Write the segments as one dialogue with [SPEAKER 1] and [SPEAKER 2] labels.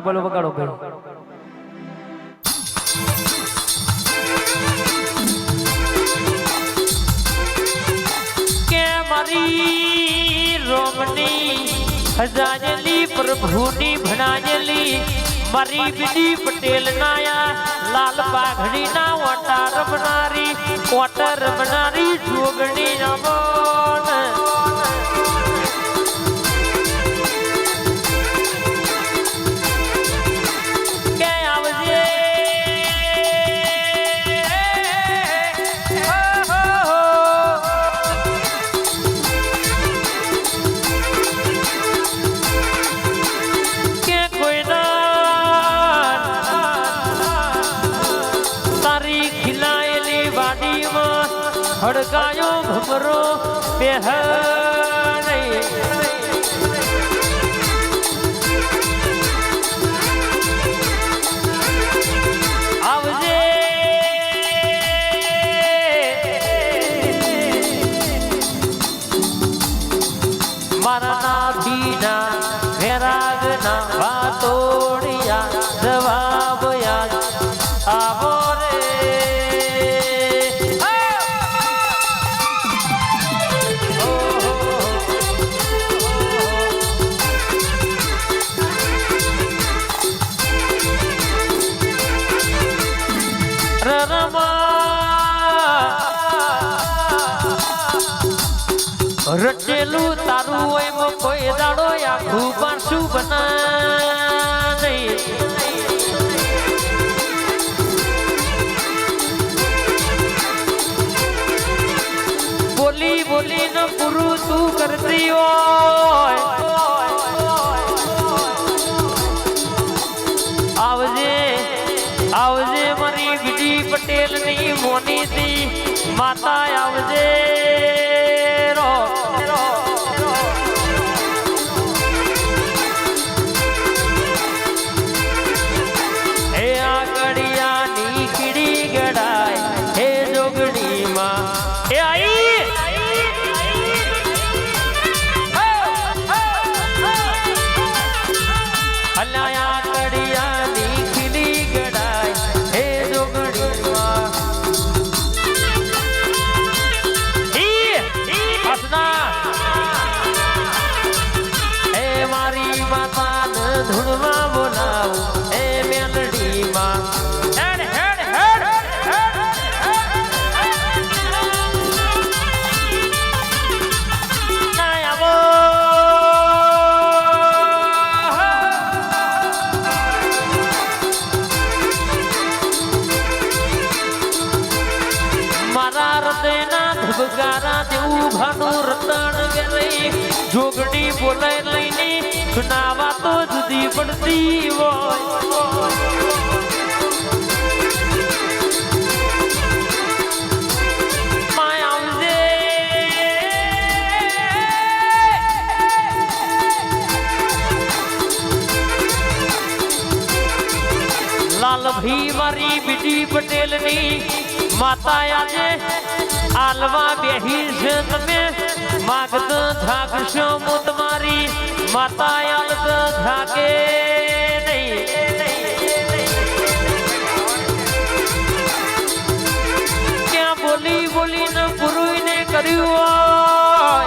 [SPEAKER 1] Double વગાડો ભાઈ. કે મારી રોમની હજાજલી પ્રભુની ભણાજલી, મારી બીજી પટેલ નાયા, લાલ પાઘડી ના ઓટા રમનારી ઓટા રમનારી જોગણી રમણ. ભમરો પહેર રચેલું તારું હોય કોઈ દાડો આખું પાછું બના નહીં બોલી બોલી ન પૂરું તું કરતી પડતી હોય માય આવજે લાલ ભી મારી બીજી પટેલની માતા આજે આલવા બેહી છે તમે માગદ થાકશો મુ તમારી માતા અલગ થાકે નહીં. ક્યાં બોલી બોલીને પુરુઈને કર્યું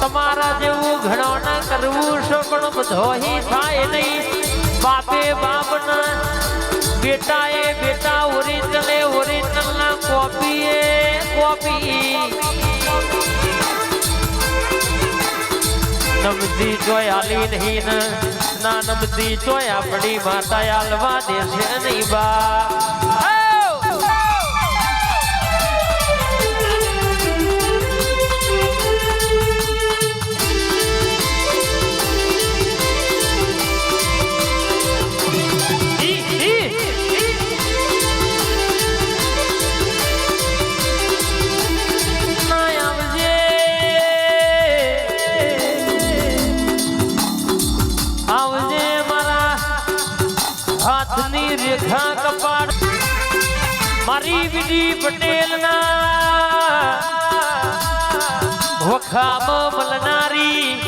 [SPEAKER 1] તમારા જેવું ઘણો ના કરવું પણ બધો થાય નહીં. બાપે બાપના બેટાએ બેટા ઓરિજિનલે ઓરિજિનલ ના કોપીએ કોપી. નમતી જોય આલી નહીં ને નમતી જોયા આપણી માતા આલવા છે નહીં બા. મારી બીજી પટેલ ના વખામાં મલનારી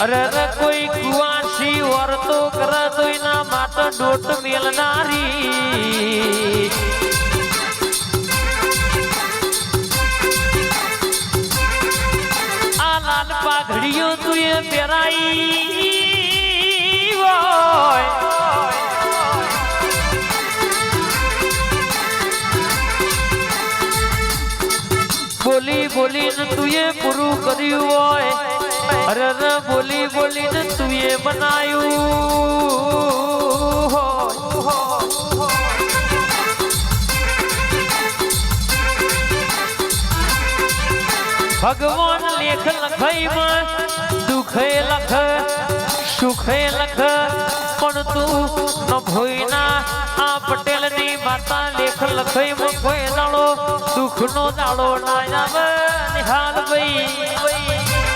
[SPEAKER 1] અરે, કોઈ કુવાસી વર્તો કરે તો એના માટે ડોટ મેલનારી. આ લાલ પાઘડીઓ તું એ પહેરાઈ હોય. બોલી બોલીને તું એ પૂરું કર્યું હોય. અરે રે બોલી બોલીને તું એ બનાયું ભગવાન લેખ લખાઈમાં દુખે લખ. સુખે લખ પણ તું ન ભોયના આ પટેલની માતા લેખ લખઈ કોઈ દાડો દુઃખનો દાડો ના આવે નિહાલ ભાઈ.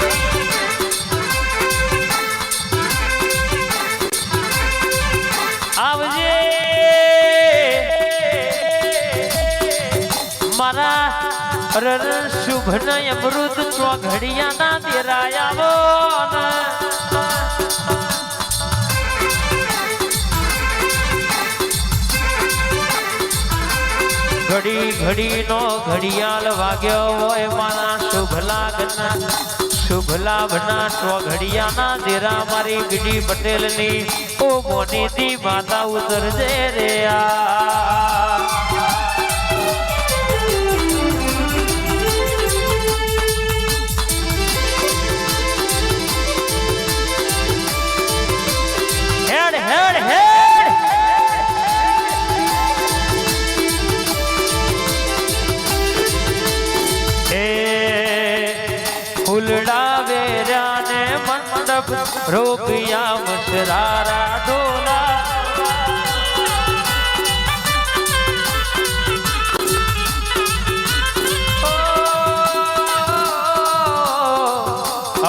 [SPEAKER 1] મારા શુભ ન અમૃત ચોઘડિયા ના દેરાયાવો ઘડી ઘડી નો ઘડિયાળ વાગ્યો હોય મારા શુભ લાગના, શુભ લાભના ચોઘડિયાના દેરા મારી ગીડી પટેલની, ઓ મોનીતી માતા ઉતરજે રે આ. મંડપ રોપિયા મસરારા ડોલા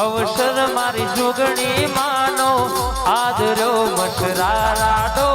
[SPEAKER 1] અવસર મારી જોગણી માનો. આદરો મસરારા ડોલા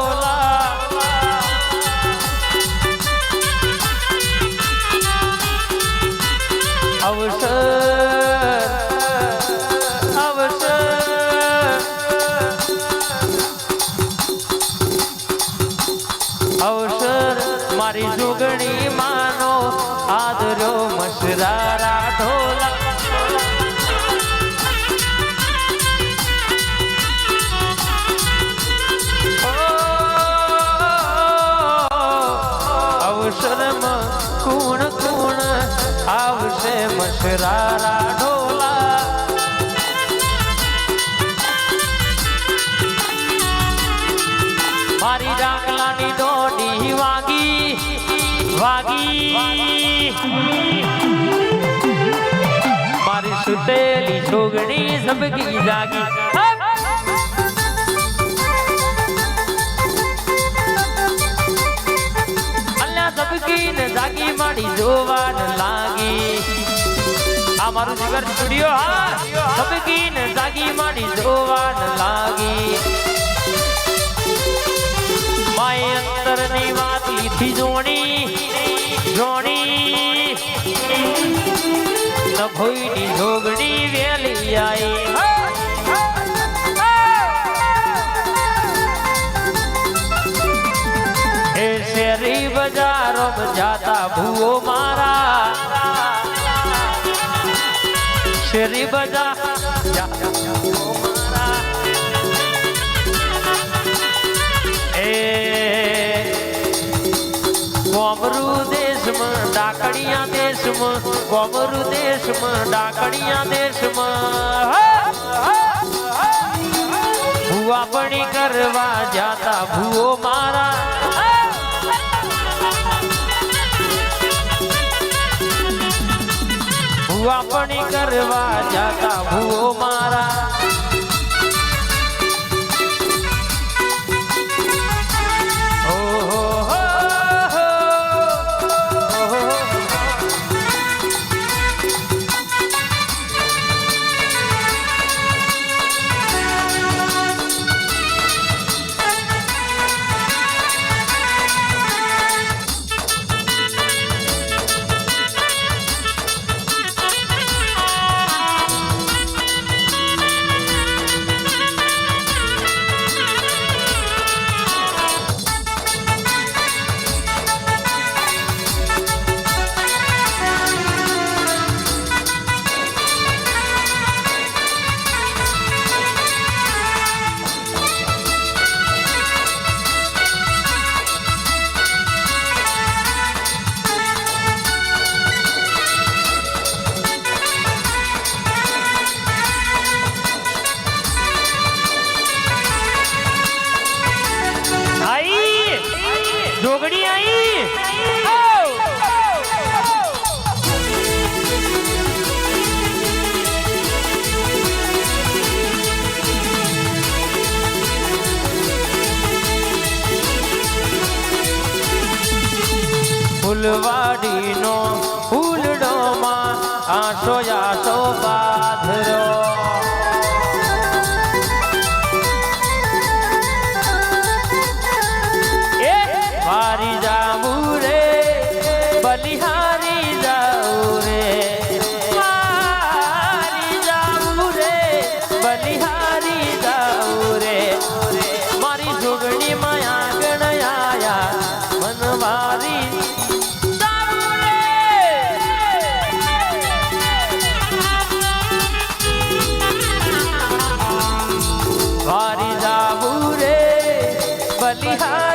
[SPEAKER 1] મારી ડાકલાની દોડી વાગી વાગી. મારી સુતેલી છોગણી સબકી જાગી. અલ્યા સબકી ને જાગી માડી જોવા ન લાગી. આ મારું જીવન સ્ટુડિયો હા. સબકી ને જાગી માડી જોવા ન લાગી. માય અંતરની વાત લીધી જોણી જોણી. નભોઈ ની જોગણી વેલી આઈ. શેરી બજારો જાતા ભૂવો મારા. શેરી બજાર કોમરુ દેશમાં, ડાકડિયા દેશમાં કોમરુ દેશમાં, ડાકડિયા દેશમાં. ભૂવાપણી કરવા જાતા ભૂવો મારા. ભૂવાપણી કરવા જાતા ભૂવો મારા. ફૂલવાડીનો ફૂલડોમાં આસો આસો બાધરો. એ વારી જાવું રે બલિહારી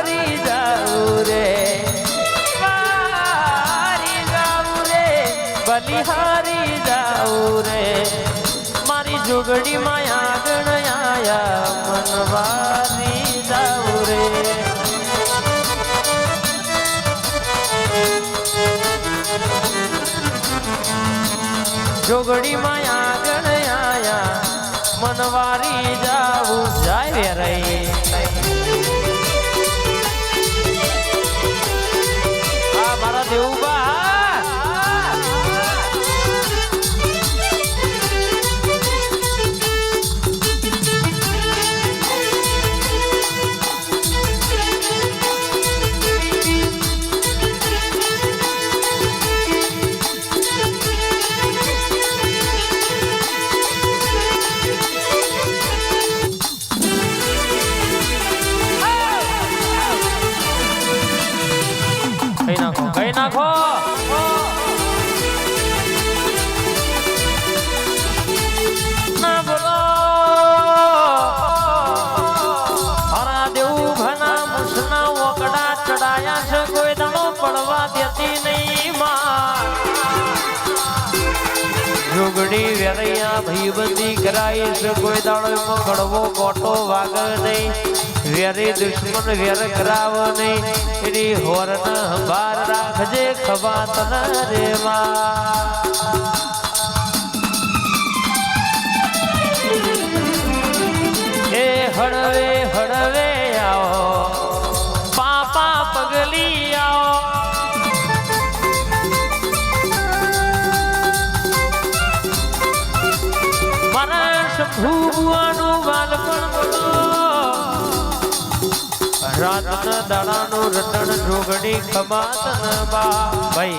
[SPEAKER 1] બલિહારી જાવું રે વારી જાવું રે બલિહારી જાવું રે મારી જોગડી માયા ગણયાયા મનવારી જાવું રે જોગડી માયા ગણયાયા મનવારી જાવું જોગડી વેરૈયા ભયબંધી કરાઈ છે. કોઈ દાડો એમાં કડવો કોટો વાગ નહીં. વેરે દુશ્મન વેર કરાવ નહીં. એની હોરન બાર રાખજે ખવાત ના રેવા. એ હળવે હળવે આવો. મારા શંભુવાનું બાલપણ બોલો રાતના દાડાનું રટણ જોગડી કમાત ભાઈ